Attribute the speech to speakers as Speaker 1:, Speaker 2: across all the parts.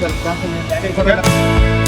Speaker 1: సర్దాపూర్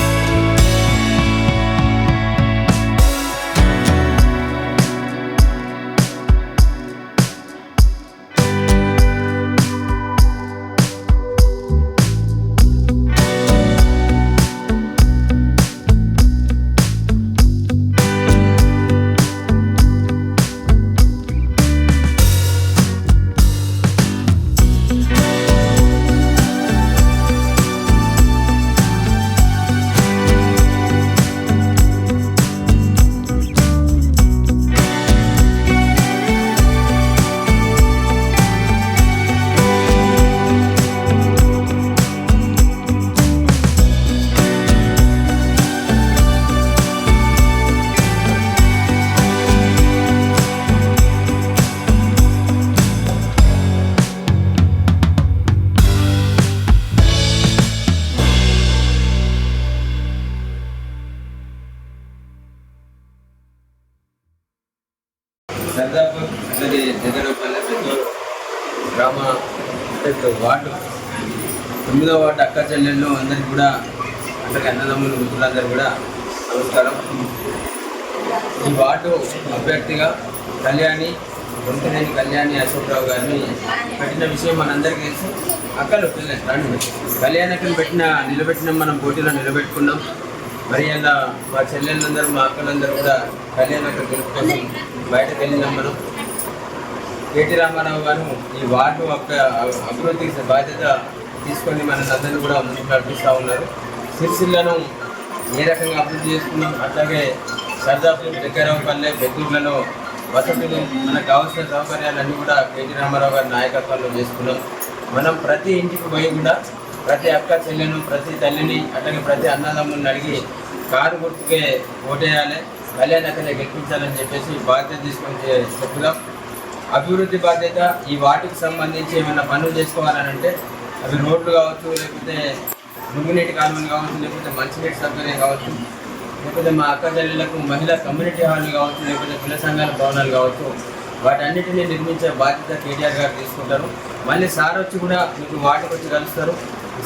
Speaker 1: చెల్లెళ్ళు అందరికి కూడా అలాగే అన్నదమ్ములు మిత్రులందరూ కూడా నమస్కారం. ఈ వార్డు అభ్యర్థిగా కళ్యాణి వంతనేని కళ్యాణి అశోక్రావు గారిని పెట్టిన విషయం మనందరికీ తెలుసు. అక్కలు పిల్లలు రండి కళ్యాణ్ పెట్టిన నిలబెట్టిన మనం పోటీలో నిలబెట్టుకున్నాం. మరి అలా మా చెల్లెళ్ళందరూ మా అక్కలందరూ కూడా కళ్యాణకు అక్కడ గెలుపుకొని బయటకు వెళ్ళినాం మనం. కేటీ రామారావు గారు ఈ వార్డు యొక్క అభివృద్ధికి బాధ్యత తీసుకొని మన అందరినీ కూడా ముందుకు నడిపిస్తూ ఉన్నారు. సిరిసిల్లను ఏ రకంగా అభివృద్ధి చేసుకున్నాం? అట్లాగే సర్దాపూర్ దగ్గరపల్లె బెద్దూర్లలో వసతులు మనకు కావాల్సిన సౌకర్యాలన్నీ కూడా కేటీ రామారావు గారి నాయకత్వంలో చేసుకున్నాం. మనం ప్రతి ఇంటికి పోయి కూడా ప్రతి అక్క చెల్లెను ప్రతి తల్లిని అట్లాగే ప్రతి అన్నదమ్ములను అడిగి కారు గుర్తుకే ఓటేయాలి కళ్యాణ్ అక్కడే గెలిపించాలని చెప్పేసి బాధ్యత తీసుకొని చెప్పుదాం అభివృద్ధి బాధ్యత ఈ వాటికి సంబంధించి ఏమైనా పనులు చేసుకోవాలని అంటే అవి రోడ్లు కావచ్చు లేకపోతే మురుగునీటి కాలువలు కావచ్చు లేకపోతే మంచినీటి సౌకర్యం కావచ్చు లేకపోతే మా అక్క చెల్లెలకు మహిళా కమ్యూనిటీ హాల్ కావచ్చు లేకపోతే పిల్ల సంఘాల భవనాలు కావచ్చు వాటన్నిటిని నిర్మించే బాధ్యత కేటీఆర్ గారు తీసుకుంటారు. మళ్ళీ సార్ వచ్చి కూడా మీకు వాటికి వచ్చి కలుస్తారు.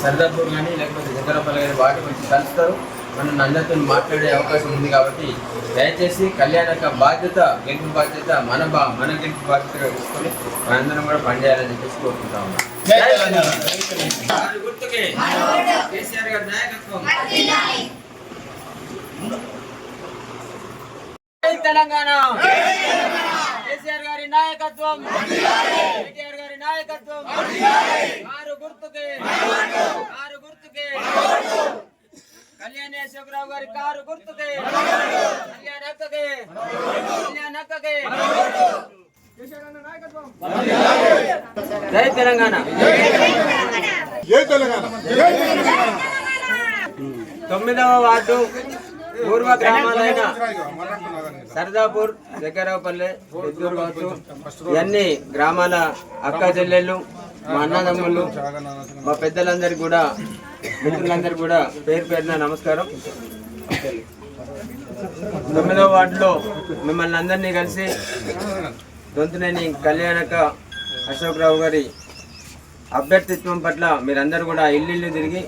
Speaker 1: సర్దాపూర్ కానీ లేకపోతే జగరపల్లి కానీ వాటికి వచ్చి కలుస్తారు. మనం అందరితో మాట్లాడే అవకాశం ఉంది కాబట్టి దయచేసి కళ్యాణ యొక్క బాధ్యత గెలుపు బాధ్యత మన బా మన గెలుపు బాధ్యతగా తీసుకొని మనందరం కూడా పనిచేయాలని చెప్పేసి కోరుకుంటా ఉన్నాం. వారి గుర్తుకే. కేసీఆర్ గారి నాయకత్వం. జై తెలంగాణ. కేసీఆర్ గారి నాయకత్వం. కేటీఆర్ గారి నాయకత్వం. కారు గుర్తుకే. కారు గుర్తుకే. కళ్యాణి అశోకరావు గారి కారు గుర్తుకే. కళ్యాణ్ అక్కకే. కళ్యాణ్ అక్కకే. జై తెలంగాణ. తొమ్మిదవ వార్డు పూర్వ గ్రామాలైన సరదాపూర్ కావచ్చు ఇవన్నీ గ్రామాల అక్క చెల్లెళ్ళు మా అన్నదమ్ములు మా పెద్దలందరికీ కూడా మిత్రులందరికీ కూడా పేరు పేరున నమస్కారం. తొమ్మిదవ వార్డులో మిమ్మల్ని అందరినీ కలిసి దొంతునేని కళ్యాణక అశోక్రావు గారి అభ్యర్థిత్వం పట్ల మీరందరూ కూడా ఇల్లు తిరిగి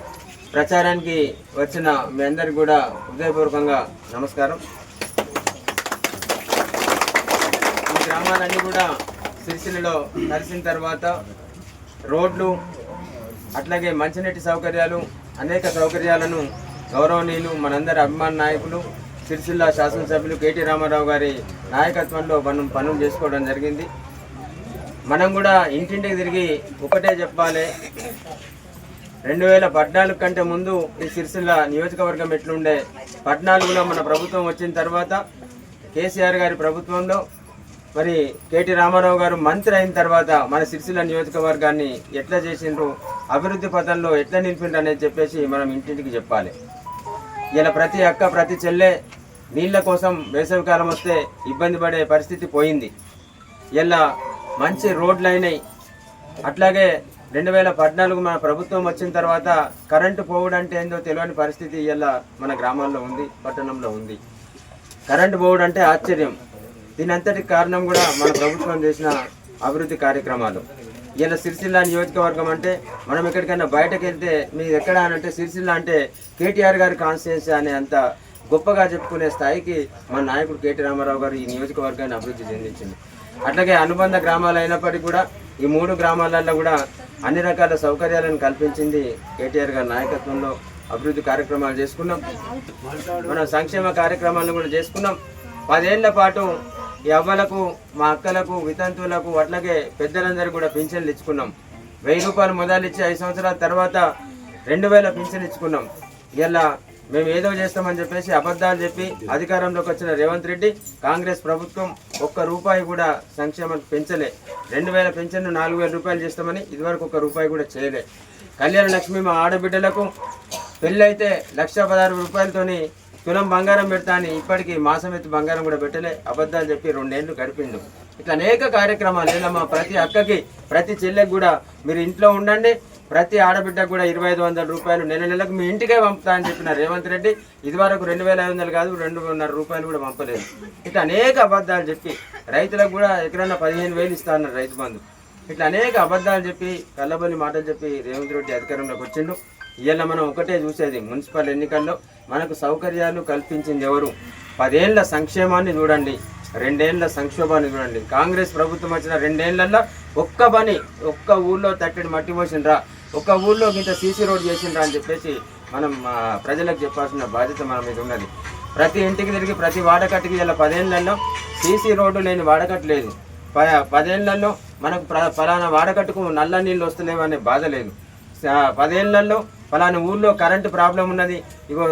Speaker 1: ప్రచారానికి వచ్చిన మీ అందరికి కూడా హృదయపూర్వకంగా నమస్కారం. ఈ గ్రామాలన్నీ కూడా సిరిసిల్లలో కలిసిన తర్వాత రోడ్లు అట్లాగే మంచినీటి సౌకర్యాలు అనేక సౌకర్యాలను గౌరవనీయులు మనందరి అభిమాన నాయకులు సిరిసిల్ల శాసనసభ్యులు కేటీ రామారావు గారి నాయకత్వంలో మనం పనులు చేసుకోవడం జరిగింది. మనం కూడా ఇంటింటికి తిరిగి ఒకటే చెప్పాలి. రెండు వేల పద్నాలుగు కంటే ముందు ఈ సిరిసిల్ల నియోజకవర్గం ఎట్లుండే? పద్నాలుగులో మన ప్రభుత్వం వచ్చిన తర్వాత కేసీఆర్ గారి ప్రభుత్వంలో మరి కేటీ రామారావు గారు మంత్రి అయిన తర్వాత మన సిరిసిల్ల నియోజకవర్గాన్ని ఎట్లా చేసిండ్రు? అభివృద్ధి పథంలో ఎట్లా నిలిపిండ్రు అనేది చెప్పేసి మనం ఇంటింటికి చెప్పాలి. ఇలా ప్రతి అక్క ప్రతి చెల్లె నీళ్ళ కోసం వేసవికాలం వస్తే ఇబ్బంది పడే పరిస్థితి పోయింది. ఇలా మంచి రోడ్లు అయినాయి. అట్లాగే రెండు వేల పద్నాలుగు మన ప్రభుత్వం వచ్చిన తర్వాత కరెంటు పోవడం అంటే ఏందో తెలియని పరిస్థితి ఇలా మన గ్రామాల్లో ఉంది పట్టణంలో ఉంది. కరెంటు పోవడం అంటే ఆశ్చర్యం. దీని అంతటి కారణం కూడా మన ప్రభుత్వం చేసిన అభివృద్ధి కార్యక్రమాలు. ఇలా సిరిసిల్ల నియోజకవర్గం అంటే మనం ఎక్కడికైనా బయటకు వెళ్తే మీరు ఎక్కడ అని అంటే సిరిసిల్ల అంటే కేటీఆర్ గారి కాన్స్టిట్యున్సీ అనే అంత గొప్పగా చెప్పుకునే స్థాయికి మన నాయకుడు కేటీ రామారావు గారు ఈ నియోజకవర్గాన్ని అభివృద్ధి చెందించింది. అట్లాగే అనుబంధ గ్రామాలు అయినప్పటికీ కూడా ఈ మూడు గ్రామాలలో కూడా అన్ని రకాల సౌకర్యాలను కల్పించింది కేటీఆర్ గారి నాయకత్వంలో అభివృద్ధి కార్యక్రమాలు చేసుకున్నాం. మన సంక్షేమ కార్యక్రమాలను కూడా చేసుకున్నాం. పదేళ్ళ పాటు ఈ అవ్వలకు మా అక్కలకు వితంతువులకు అట్లాగే పెద్దలందరూ కూడా పింఛన్లు ఇచ్చుకున్నాం. వెయ్యి రూపాయలు మొదలు ఇచ్చి ఐదు సంవత్సరాల తర్వాత రెండు వేల పింఛన్ ఇచ్చుకున్నాం. ఇలా మేము ఏదో చేస్తామని చెప్పేసి అబద్ధాలు చెప్పి అధికారంలోకి వచ్చిన రేవంత్ రెడ్డి కాంగ్రెస్ ప్రభుత్వం ఒక్క రూపాయి కూడా సంక్షేమం పెంచలే. రెండు వేల పెన్షన్ నాలుగు వేల రూపాయలు చేస్తామని ఇదివరకు ఒక్క రూపాయి కూడా చేయలే. కళ్యాణ లక్ష్మి మా ఆడబిడ్డలకు పెళ్ళైతే లక్ష పదహారు రూపాయలతోని తులం బంగారం పెడతా అని ఇప్పటికీ మాసం ఎత్తి బంగారం కూడా పెట్టలే. అబద్ధాలు చెప్పి రెండేళ్ళు గడిపిండు. ఇట్లా అనేక కార్యక్రమాలు లేదమ్మా ప్రతి అక్కకి ప్రతి చెల్లెకి కూడా మీరు ఇంట్లో ఉండండి. ప్రతి ఆడబిడ్డకు కూడా ఇరవై ఐదు వందల రూపాయలు నెల నెలకు మీ ఇంటికే పంపుతా అని చెప్పిన రేవంత్ రెడ్డి ఇదివరకు రెండు వేల ఐదు వందలు కాదు రెండున్నర రూపాయలు కూడా పంపలేదు. ఇట్లా అనేక అబద్ధాలు చెప్పి రైతులకు కూడా ఎక్కడన్నా పదిహేను వేలు ఇస్తా అన్నారు రైతు బంధు. ఇట్లా అనేక అబద్ధాలు చెప్పి కళ్ళబొల్లి మాటలు చెప్పి రేవంత్ రెడ్డి అధికారంలోకి వచ్చిండు. ఇవాళ మనం ఒకటే చూసేది మున్సిపల్ ఎన్నికల్లో మనకు సౌకర్యాలు కల్పించింది ఎవరు? పదేళ్ళ సంక్షేమాన్ని చూడండి రెండేళ్ళ సంక్షోభాన్ని చూడండి. కాంగ్రెస్ ప్రభుత్వం వచ్చిన రెండేళ్ళలో ఒక్క పని ఒక్క ఊళ్ళో తట్టడి మట్టి పోసిండ్రా ఒక్క ఊళ్ళో ఇంత సీసీ రోడ్ చేసిండ్రా అని చెప్పేసి మనం ప్రజలకు చెప్పాల్సిన బాధ్యత మన మీద ఉన్నది. ప్రతి ఇంటికి తిరిగి ప్రతి వాడకట్టుకి ఇలా పదేళ్ళలో సీసీ రోడ్డు లేని వాడకట్టు లేదు. ప- పదేళ్ళలో మనకు ప్ర- ఫలానా వాడకట్టుకు నల్ల నీళ్ళు వస్తలేవు అనే బాధ లేదు. పదేళ్ళలో ఫలానా ఊళ్ళో కరెంటు ప్రాబ్లం ఉన్నది. ఇగో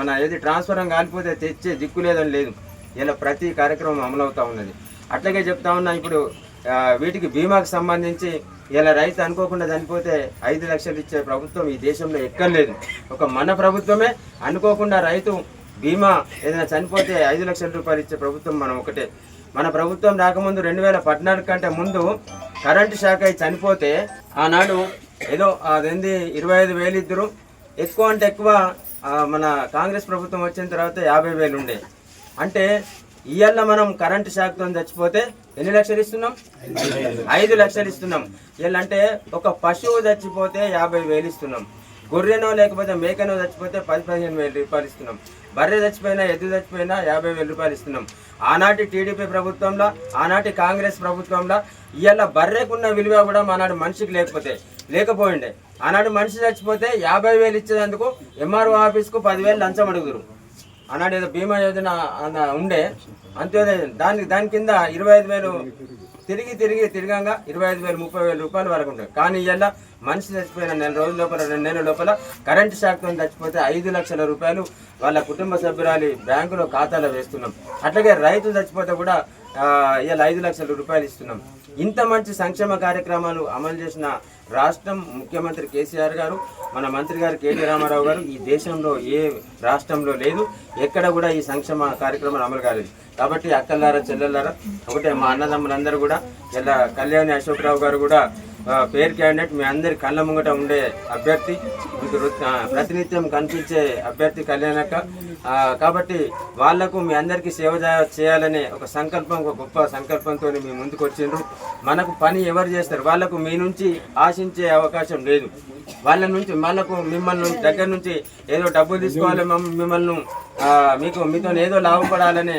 Speaker 1: మన ఏది ట్రాన్స్ఫరం కాలిపోతే తెచ్చే దిక్కు లేదని లేదు. ఇలా ప్రతి కార్యక్రమం అమలవుతూ ఉన్నది. అట్లాగే చెప్తా ఉన్నా ఇప్పుడు వీటికి బీమాకు సంబంధించి ఇలా రైతు అనుకోకుండా చనిపోతే ఐదు లక్షలు ఇచ్చే ప్రభుత్వం ఈ దేశంలో ఎక్కర్లేదు ఒక మన ప్రభుత్వమే అనుకోకుండా రైతు బీమా ఏదైనా చనిపోతే ఐదు లక్షల రూపాయలు ఇచ్చే ప్రభుత్వం మనం ఒకటే. మన ప్రభుత్వం రాకముందు రెండు వేల పద్నాలుగు కంటే ముందు కరెంటు శాఖ అయి చనిపోతే ఆనాడు ఏదో అదేంది ఇరవై ఐదు వేలు ఇద్దరు ఎక్కువ అంటే ఎక్కువ మన కాంగ్రెస్ ప్రభుత్వం వచ్చిన తర్వాత యాభై వేలు ఉండే అంటే ఇవాళ మనం కరెంటు షాక్తో చచ్చిపోతే ఎన్ని లక్షలు ఇస్తున్నాం? ఐదు లక్షలు ఇస్తున్నాం. ఇవాళ అంటే ఒక పశువు చచ్చిపోతే యాభై వేలు ఇస్తున్నాం. గొర్రెనో లేకపోతే మేకనో చచ్చిపోతే పది పదిహేను వేల రూపాయలు ఇస్తున్నాం. బర్రె చచ్చిపోయినా ఎద్దు చచ్చిపోయినా యాభై వేల రూపాయలు ఇస్తున్నాం. ఆనాటి టీడీపీ ప్రభుత్వంలో ఆనాటి కాంగ్రెస్ ప్రభుత్వంలో ఇవాళ బర్రెకున్న విలువ కూడా ఆనాడు మనిషికి లేకపోతే లేకపోయిండే. ఆనాడు మనిషి చచ్చిపోతే యాభై వేలు ఇచ్చేందుకు ఎంఆర్ఓ ఆఫీస్కు పదివేలు లంచం అడుగుదురు. ఆనాడు ఏదో బీమా యోజన ఉండే అంత్యోదయ దానికి దాని కింద ఇరవై ఐదు వేలు తిరిగి తిరిగి తిరగంగా ఇరవై ఐదు వేలు ముప్పై వేల రూపాయలు వరకు ఉంటాయి కానీ ఇవాళ మనిషి చచ్చిపోయిన నెల రోజుల లోపల రెండు నెలల లోపల కరెంటు శాఖతో చచ్చిపోతే ఐదు లక్షల రూపాయలు వాళ్ళ కుటుంబ సభ్యురాలి బ్యాంకులో ఖాతాలో వేస్తున్నాం. అట్లాగే రైతు చచ్చిపోతే కూడా ఆ, ఇవాళ ఐదు లక్షల రూపాయలు ఇస్తున్నాం. ఇంత మంచి సంక్షేమ కార్యక్రమాలు అమలు చేసిన రాష్ట్రం ముఖ్యమంత్రి కేసీఆర్ గారు మన మంత్రి గారు కేటీ రామారావు గారు ఈ దేశంలో ఏ రాష్ట్రంలో లేదు ఎక్కడ కూడా ఈ సంక్షేమ కార్యక్రమాలు అమలు కాలేదు. కాబట్టి అక్కలారా చెల్లెల్లారా ఒకటే మా అన్నదమ్ములందరూ కూడా ఇలా కళ్యాణి అశోక్రావు గారు కూడా పేరు క్యాండిడేట్ మీ అందరి కళ్ళ ముంగట ఉండే అభ్యర్థి మీకు ప్రతినిత్యం కనిపించే అభ్యర్థి కళ్యాణక్క కాబట్టి వాళ్ళకు మీ అందరికీ సేవ చేయాలనే ఒక సంకల్పం ఒక గొప్ప సంకల్పంతో మీ ముందుకు వచ్చిండ్రు. మనకు పని ఎవరు చేస్తారు? వాళ్ళకు మీ నుంచి ఆశించే అవకాశం లేదు. వాళ్ళ నుంచి మనకు మిమ్మల్ని దగ్గర నుంచి ఏదో డబ్బులు తీసుకోవాలి మిమ్మల్ని మీకు మీతో ఏదో లాభపడాలనే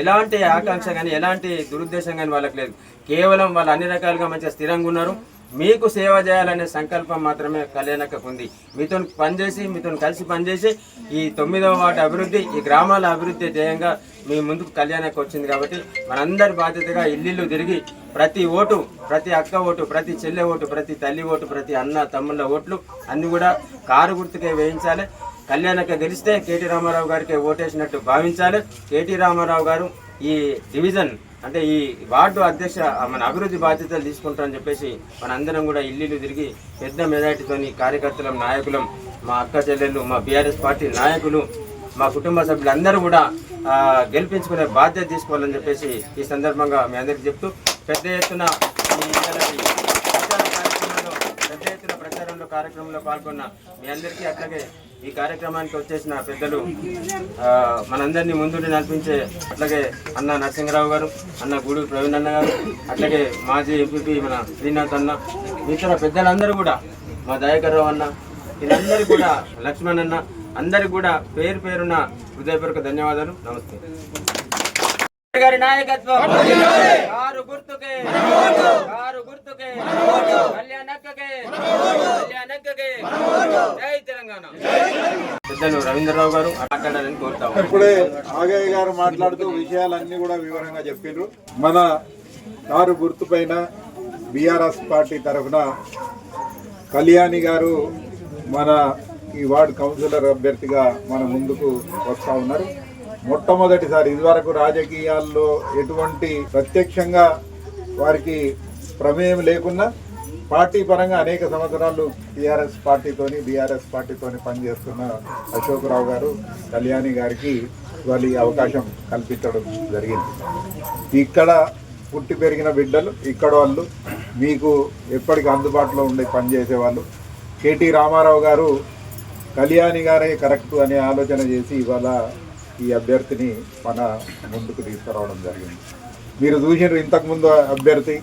Speaker 1: ఎలాంటి ఆకాంక్ష కానీ ఎలాంటి దురుద్దేశం కానీ వాళ్ళకి లేదు. కేవలం వాళ్ళు అన్ని రకాలుగా మంచిగా స్థిరంగా ఉన్నారు. మీకు సేవ చేయాలనే సంకల్పం మాత్రమే కళ్యాణకు ఉంది మీతో పనిచేసి మీతో కలిసి పనిచేసి ఈ తొమ్మిదవ వాటి అభివృద్ధి ఈ గ్రామాల అభివృద్ధి ధ్యేయంగా మీ ముందుకు కళ్యాణకు వచ్చింది కాబట్టి మనందరి బాధ్యతగా ఇల్లు తిరిగి ప్రతి ఓటు ప్రతి అక్క ఓటు ప్రతి చెల్లె ఓటు ప్రతి తల్లి ఓటు ప్రతి అన్న తమ్ముళ్ళ ఓట్లు అన్ని కూడా కారు గుర్తుకే వేయించాలి. కళ్యాణక్క గెలిస్తే కేటీ రామారావు గారికి ఓటేసినట్టు భావించాలి. కేటీ రామారావు గారు ఈ డివిజన్ అంటే ఈ వార్డు అధ్యక్ష మన అభివృద్ధి బాధ్యతలు తీసుకుంటారని చెప్పేసి మనందరం కూడా ఇల్లు తిరిగి పెద్ద మెజార్టీతోని కార్యకర్తలం నాయకులం మా అక్క చెల్లెళ్ళు మా బీఆర్ఎస్ పార్టీ నాయకులు మా కుటుంబ సభ్యులందరూ కూడా గెలిపించుకునే బాధ్యత తీసుకోవాలని చెప్పేసి ఈ సందర్భంగా మీ అందరికీ చెప్తూ పెద్ద ఎత్తున ప్రచార కార్యక్రమంలో పెద్ద ఎత్తున ప్రచారంలో కార్యక్రమంలో పాల్గొన్న మీ అందరికీ అట్లాగే ఈ కార్యక్రమానికి వచ్చేసిన పెద్దలు మనందరినీ ముందుండి నడిపించే అట్లాగే అన్న నరసింహరావు గారు అన్న గూడూరు ప్రవీణ్ అన్న గారు అట్లాగే మాజీ ఎంపీపీ మన శ్రీనాథ్ అన్న ఇతర పెద్దలందరూ కూడా మా దయాకర్ రావు అన్న వీళ్ళందరికీ కూడా లక్ష్మణ్ అన్న అందరికి కూడా పేరు పేరున హృదయపూర్వక ధన్యవాదాలు. నమస్తే. గారి నాయకత్వం కారు గుర్తుకే కారు గుర్తుకే కళ్యాణక్కకే కళ్యాణక్కకే జై తెలంగాణ పెద్దలు రవీంద్రరావు గారు మాట్లాడాలని కోరుతాము
Speaker 2: ఇప్పుడే ఆగయ్య గారు మాట్లాడుతూ విషయాలన్నీ కూడా వివరంగా చెప్పారు మన కారు గుర్తుపైన బీఆర్ఎస్ పార్టీ తరఫున కళ్యాణి గారు మన ఈ వార్డు కౌన్సిలర్ అభ్యర్థిగా మన ముందుకు వస్తూ ఉన్నారు. మొట్టమొదటిసారి ఇదివరకు రాజకీయాల్లో ఎటువంటి ప్రత్యక్షంగా వారికి ప్రమేయం లేకున్నా పార్టీ పరంగా అనేక సంవత్సరాలు టీఆర్ఎస్ పార్టీతోని బీఆర్ఎస్ పార్టీతోని పనిచేస్తున్న అశోక్ రావు గారు కళ్యాణి గారికి ఇవాళ ఈ అవకాశం కల్పించడం జరిగింది. ఇక్కడ పుట్టి పెరిగిన బిడ్డలు ఇక్కడ వాళ్ళు మీకు ఎప్పటికీ అందుబాటులో ఉండే పనిచేసేవాళ్ళు. కేటీ రామారావు గారు కళ్యాణి గారే కరెక్ట్ అనే ఆలోచన చేసి ఇవాళ ఈ అభ్యర్థిని మన ముందుకు తీసుకురావడం జరిగింది. మీరు చూసినారు ఇంతకుముందు అభ్యర్థి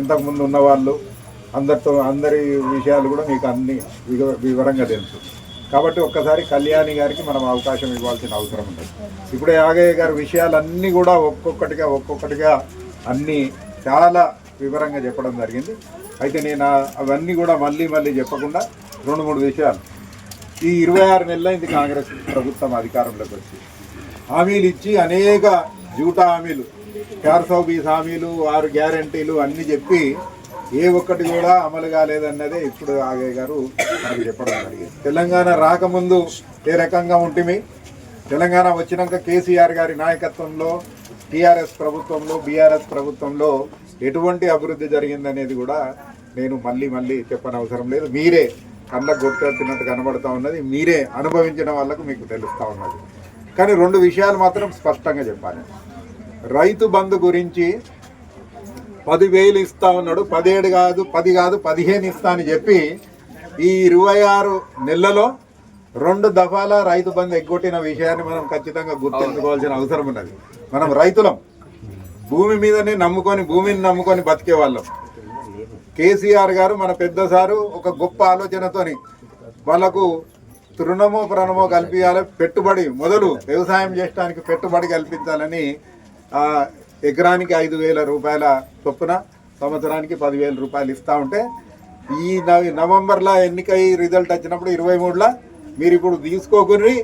Speaker 2: ఇంతకుముందు ఉన్నవాళ్ళు అందరితో అందరి విషయాలు కూడా మీకు అన్ని వివరంగా తెలుసు. కాబట్టి ఒక్కసారి కళ్యాణి గారికి మనం అవకాశం ఇవ్వాల్సిన అవసరం ఉంది. ఇప్పుడే యాగయ్య గారి విషయాలన్నీ కూడా ఒక్కొక్కటిగా ఒక్కొక్కటిగా అన్నీ చాలా వివరంగా చెప్పడం జరిగింది. అయితే నేను అవన్నీ కూడా మళ్ళీ మళ్ళీ చెప్పకుండా రెండు మూడు విషయాలు. ఈ ఇరవై ఆరు నెలలైంది కాంగ్రెస్ ప్రభుత్వం అధికారంలోకి వచ్చి. హామీలు ఇచ్చి అనేక జూటా హామీలు చార్ బీస్ హామీలు ఆరు గ్యారంటీలు అన్నీ చెప్పి ఏ ఒక్కటి కూడా అమలు కాలేదన్నదే ఇప్పుడు ఆగయ్య గారు మనకు చెప్పడం జరిగింది. తెలంగాణ రాకముందు ఏ రకంగా ఉంటుంది తెలంగాణ వచ్చినాక కేసీఆర్ గారి నాయకత్వంలో టీఆర్ఎస్ ప్రభుత్వంలో బీఆర్ఎస్ ప్రభుత్వంలో ఎటువంటి అభివృద్ధి జరిగిందనేది కూడా నేను మళ్ళీ మళ్ళీ చెప్పనవసరం లేదు. మీరే కళ్ళకు కొట్టేస్తున్నట్టు కనబడుతూ ఉన్నది. మీరే అనుభవించిన వాళ్ళకు మీకు తెలుస్తూ ఉన్నది. కానీ రెండు విషయాలు మాత్రం స్పష్టంగా చెప్పాలి. రైతు బంధు గురించి పదివేలు ఇస్తా ఉన్నాడు. పదిహేడు కాదు పది కాదు పదిహేను ఇస్తా అని చెప్పి ఈ ఇరవై ఆరు నెలలో రెండు దఫాల రైతు బంధు ఎగ్గొట్టిన విషయాన్ని మనం ఖచ్చితంగా గుర్తుంచుకోవాల్సిన అవసరం ఉన్నది. మనం రైతులం. భూమి మీదనే నమ్ముకొని భూమిని నమ్ముకొని బతికే వాళ్ళం. కేసీఆర్ గారు మన పెద్ద సారు ఒక గొప్ప ఆలోచనతోని వాళ్ళకు తృణమో ప్రణమో కల్పించాలి పెట్టుబడి మొదలు వ్యవసాయం చేయడానికి పెట్టుబడి కల్పించాలని ఎకరానికి ఐదు వేల రూపాయల చొప్పున సంవత్సరానికి పదివేల రూపాయలు ఇస్తా ఉంటే ఈ నవ- నవంబర్లో ఎన్నికై రిజల్ట్ వచ్చినప్పుడు ఇరవై మూడులో మీరు ఇప్పుడు తీసుకోకుని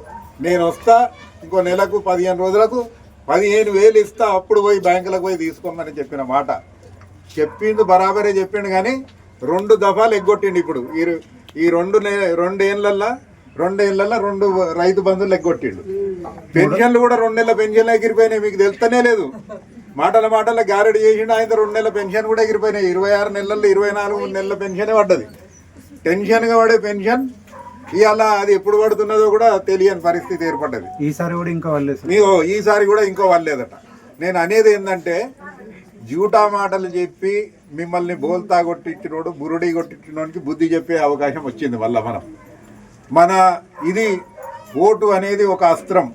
Speaker 2: నేను వస్తా ఇంకో నెలకు పదిహేను రోజులకు పదిహేను వేలు ఇస్తా అప్పుడు పోయి బ్యాంకులకు పోయి తీసుకోమని చెప్పిన మాట. చెప్పిండు బరాబరే చెప్పిండు కానీ రెండు దఫాలు ఎగ్గొట్టిండు ఇప్పుడు. ఈ ఈ రెండు నె- రెండేళ్ళల్లో రెండేళ్ళలో రెండు రైతు బంధువులు ఎగ్గొట్టిండు. పెన్షన్లు కూడా రెండు నెలల పెన్షన్లు ఎగిరిపోయినాయి మీకు తెలుస్తనే లేదు. మాటల మాటల గారెడి చేసిండు ఆయన రెండు నెలల పెన్షన్ కూడా ఎగిరిపోయినాయి. ఇరవై ఆరు నెలల్లో ఇరవై నాలుగు నెలల పెన్షనే పడ్డది. టెన్షన్గా పడే పెన్షన్ ఇవాళ అది ఎప్పుడు పడుతున్నదో కూడా తెలియని పరిస్థితి ఏర్పడ్డది.
Speaker 3: ఈసారి కూడా ఇంకా
Speaker 2: నీకు ఈసారి కూడా ఇంకో వాళ్ళేదట నేను అనేది ఏంటంటే జూటా మాటలు చెప్పి మిమ్మల్ని బోల్తా కొట్టించినోడు బురుడి కొట్టించినోడికి బుద్ధి చెప్పే అవకాశం వచ్చింది వల్ల మనం. మన ఇది ఓటు అనేది ఒక అస్త్రం.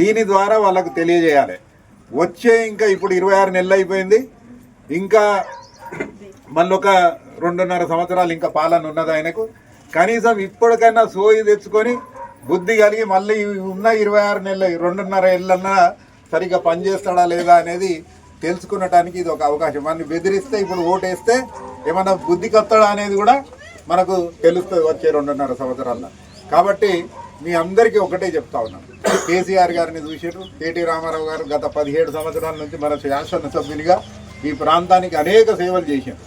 Speaker 2: దీని ద్వారా వాళ్ళకు తెలియజేయాలి. వచ్చే ఇంకా ఇప్పుడు ఇరవై ఆరు నెలలు అయిపోయింది. ఇంకా మళ్ళీ ఒక రెండున్నర సంవత్సరాలు ఇంకా పాలన ఉన్నది ఆయనకు. కనీసం ఇప్పటికైనా సోయి తెచ్చుకొని బుద్ధి కలిగి మళ్ళీ ఉన్న ఇరవై ఆరు నెలలు రెండున్నర ఏళ్ళన్నా సరిగ్గా పనిచేస్తాడా లేదా అనేది తెలుసుకునటానికి ఇది ఒక అవకాశం. మన బెదిరిస్తే ఇప్పుడు ఓటేస్తే ఏమన్నా బుద్ధి కత్తడా అనేది కూడా మనకు తెలుస్తుంది వచ్చే రెండున్నర సంవత్సరాల్లో. కాబట్టి మీ అందరికీ ఒకటే చెప్తా ఉన్నాను. కేసీఆర్ గారిని చూసారు కేటీ రామారావు గారు గత పదిహేడు సంవత్సరాల నుంచి మన శాసనసభ్యునిగా ఈ ప్రాంతానికి అనేక సేవలు చేశారు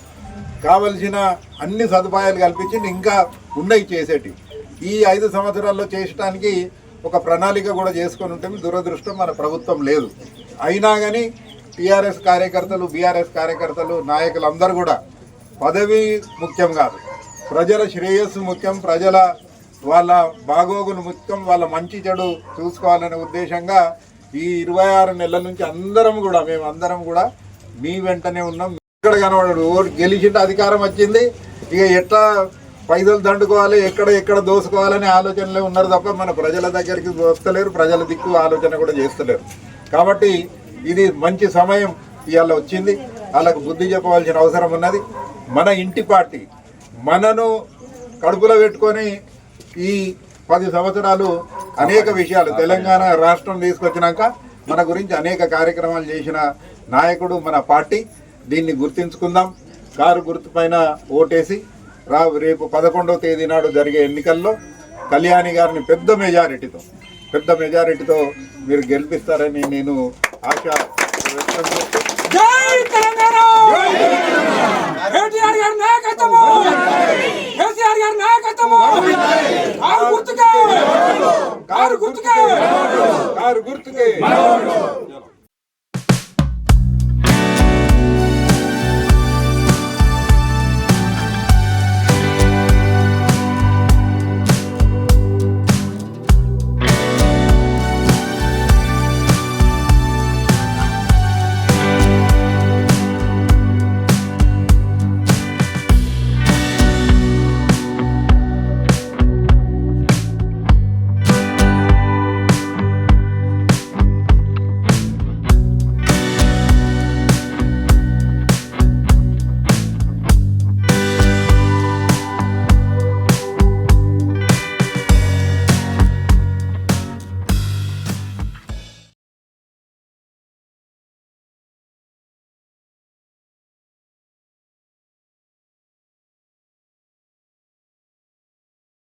Speaker 2: కావలసిన అన్ని సదుపాయాలు కల్పించి ఇంకా ఉన్నాయి చేసేటివి. ఈ ఐదు సంవత్సరాల్లో చేసడానికి ఒక ప్రణాళిక కూడా చేసుకొని ఉంటే దురదృష్టం మన ప్రభుత్వం లేదు. అయినా కానీ టీఆర్ఎస్ కార్యకర్తలు బీఆర్ఎస్ కార్యకర్తలు నాయకులు అందరూ కూడా పదవి ముఖ్యం కాదు. ప్రజల శ్రేయస్సు ముఖ్యం ప్రజల వాళ్ళ బాగోగులు మొత్తం వాళ్ళ మంచి చెడు చూసుకోవాలనే ఉద్దేశంగా ఈ ఇరవై ఆరు నెలల నుంచి అందరం కూడా మేము అందరం కూడా మీ వెంటనే ఉన్నాం. ఎక్కడ కనబడడు ఓటు గెలిచింటే అధికారం వచ్చింది. ఇక ఎట్లా పైసలు దండుకోవాలి ఎక్కడ ఎక్కడ దోసుకోవాలనే ఆలోచనలే ఉన్నారు తప్ప మన ప్రజల దగ్గరికి వస్తలేరు ప్రజల దిక్కు ఆలోచన కూడా చేస్తలేరు. కాబట్టి ఇది మంచి సమయం ఇవాళ వచ్చింది. వాళ్ళకు బుద్ధి చెప్పవలసిన అవసరం ఉన్నది. మన ఇంటి పార్టీ మనను కడుపులో పెట్టుకొని ఈ పది సంవత్సరాలు అనేక విషయాలు. తెలంగాణ రాష్ట్రం తీసుకొచ్చినాక మన గురించి అనేక కార్యక్రమాలు చేసిన నాయకుడు మన పార్టీ. దీన్ని గుర్తించుకుందాం. కారు గుర్తుపైన ఓటేసి రా రేపు పదకొండవ తేదీ నాడు జరిగే ఎన్నికల్లో కళ్యాణి గారిని పెద్ద మెజారిటీతో పెద్ద మెజారిటీతో మీరు గెలిపిస్తారని నేను ఆశ వ్యక్తం చేస్తూ
Speaker 3: జై తెలంగాణ! కేటీఆర్ గారి నాయకత్వము! కేసీఆర్ గారి నాయకత్వము! కారు గుర్తుకే! కారు గుర్తుకే!
Speaker 2: కారు గుర్తుకే!